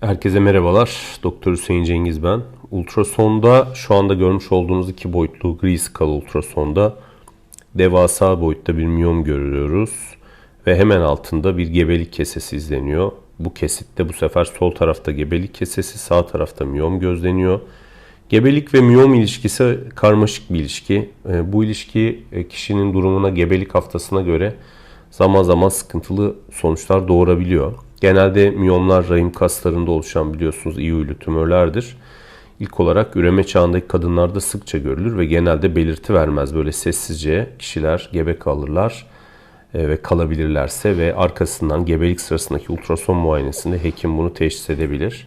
Herkese merhabalar. Doktor Hüseyin Cengiz ben. Ultrasonda şu anda görmüş olduğunuz iki boyutlu gri skala ultrasonda devasa boyutta bir miyom görüyoruz. Ve hemen altında bir gebelik kesesi izleniyor. Bu kesitte bu sefer sol tarafta gebelik kesesi, sağ tarafta miyom gözleniyor. Gebelik ve miyom ilişkisi karmaşık bir ilişki. E, Bu ilişki e, kişinin durumuna gebelik haftasına göre zaman zaman sıkıntılı sonuçlar doğurabiliyor. Genelde miyomlar rahim kaslarında oluşan biliyorsunuz iyi huylu tümörlerdir. İlk olarak üreme çağındaki kadınlarda sıkça görülür ve genelde belirti vermez. Böyle sessizce kişiler gebe kalırlar e, ve kalabilirlerse ve arkasından gebelik sırasındaki ultrason muayenesinde hekim bunu teşhis edebilir.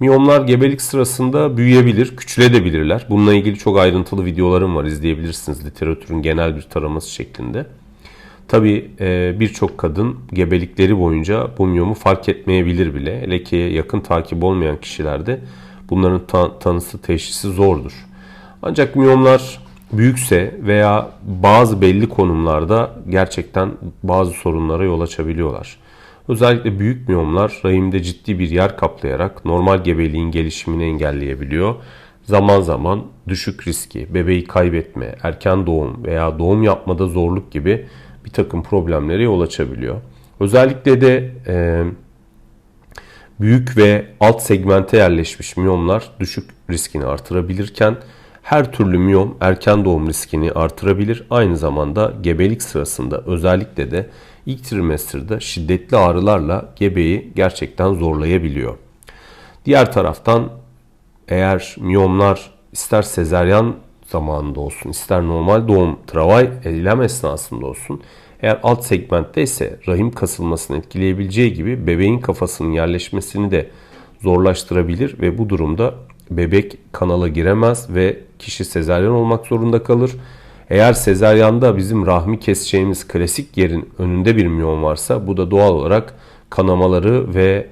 Miyomlar gebelik sırasında büyüyebilir, küçülebilirler. Bununla ilgili çok ayrıntılı videolarım var izleyebilirsiniz literatürün genel bir taraması şeklinde. Tabii e, birçok kadın gebelikleri boyunca bu miyomu fark etmeyebilir bile. Ki yakın takip olmayan kişilerde bunların ta- tanısı teşhisi zordur. Ancak miyomlar büyükse veya bazı belli konumlarda gerçekten bazı sorunlara yol açabiliyorlar. Özellikle büyük miyomlar rahimde ciddi bir yer kaplayarak normal gebeliğin gelişimini engelleyebiliyor. Zaman zaman düşük riski, bebeği kaybetme, erken doğum veya doğum yapmada zorluk gibi bir takım problemlere yol açabiliyor. Özellikle de e, büyük ve alt segmente yerleşmiş miyomlar düşük riskini artırabilirken her türlü miyom erken doğum riskini artırabilir. Aynı zamanda gebelik sırasında özellikle de ilk trimesterde şiddetli ağrılarla gebeyi gerçekten zorlayabiliyor. Diğer taraftan eğer miyomlar ister sezeryan zamanında olsun, ister normal doğum travay eylem esnasında olsun, eğer alt segmentte ise rahim kasılmasını etkileyebileceği gibi bebeğin kafasının yerleşmesini de zorlaştırabilir ve bu durumda bebek kanala giremez ve kişi sezeryan olmak zorunda kalır. Eğer sezeryanda bizim rahmi keseceğimiz klasik yerin önünde bir miyom varsa bu da doğal olarak kanamaları ve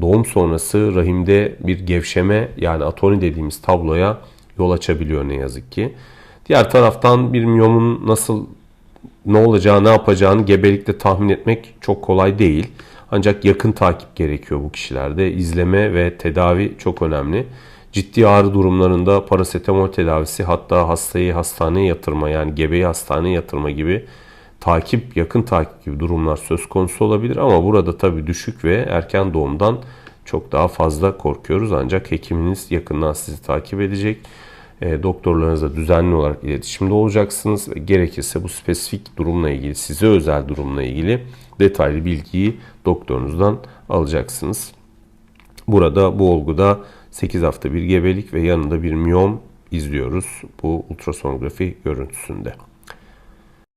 doğum sonrası rahimde bir gevşeme yani atoni dediğimiz tabloya yol açabiliyor ne yazık ki. Diğer taraftan bir miyomun nasıl ne olacağı, ne yapacağını gebelikte tahmin etmek çok kolay değil. Ancak yakın takip gerekiyor bu kişilerde. İzleme ve tedavi çok önemli. Ciddi ağrı durumlarında parasetamol tedavisi hatta hastayı hastaneye yatırma yani gebeyi hastaneye yatırma gibi takip, yakın takip gibi durumlar söz konusu olabilir. Ama burada tabii düşük ve erken doğumdan çok daha fazla korkuyoruz. Ancak hekiminiz yakından sizi takip edecek. E, doktorlarınızla düzenli olarak iletişimde olacaksınız. Ve gerekirse bu spesifik durumla ilgili, size özel durumla ilgili detaylı bilgiyi doktorunuzdan alacaksınız. Burada bu olguda 8 hafta bir gebelik ve yanında bir miyom izliyoruz bu ultrasonografi görüntüsünde.